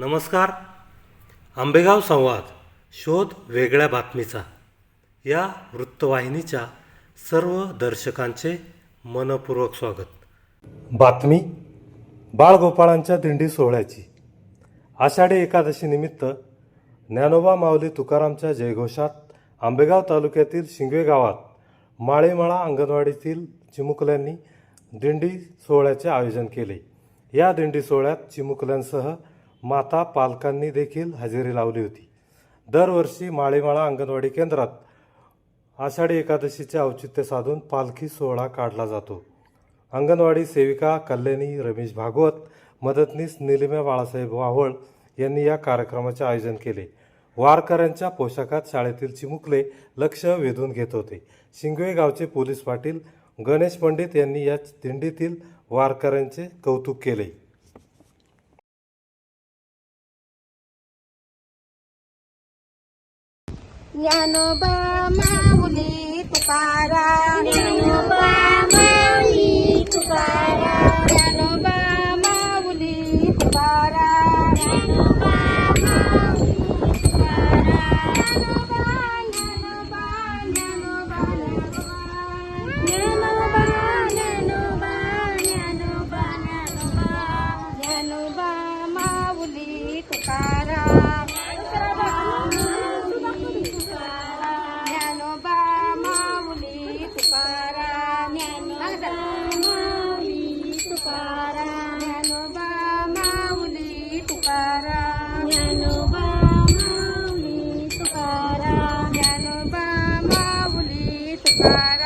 नमस्कार. आंबेगाव संवाद शोध वेगळ्या बातमीचा. या वृत्तवाहिनीच्या सर्व दर्शकांचे मनपूर्वक स्वागत. बातमी बाळगोपाळांच्या दिंडी सोहळ्याची. आषाढी एकादशीनिमित्त ज्ञानोबा माऊली तुकारामच्या जयघोषात आंबेगाव तालुक्यातील शिंगवे गावात माळेमाळा अंगणवाडीतील चिमुकल्यांनी दिंडी सोहळ्याचे आयोजन केले. या दिंडी सोहळ्यात चिमुकल्यांसह माता पालकांनी देखील हजेरी लावली होती. दरवर्षी माळेमाळा अंगणवाडी केंद्रात आषाढी एकादशीचे औचित्य साधून पालखी सोहळा काढला जातो. अंगणवाडी सेविका कल्याणी रमेश भागवत मदतनीस निलिमा बाळासाहेब वावळ यांनी या कार्यक्रमाचे आयोजन केले. वारकऱ्यांच्या पोशाखात शाळेतील चिमुकले लक्ष वेधून घेत होते. शिंगवे गावचे पोलीस पाटील गणेश पंडित यांनी या दिंडीतील वारकऱ्यांचे कौतुक केले. ज्ञानोबा माऊली Tukaram Bye.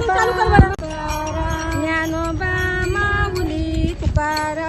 Tukar, tukar, tukar, tukar, tukar, tukar, tukar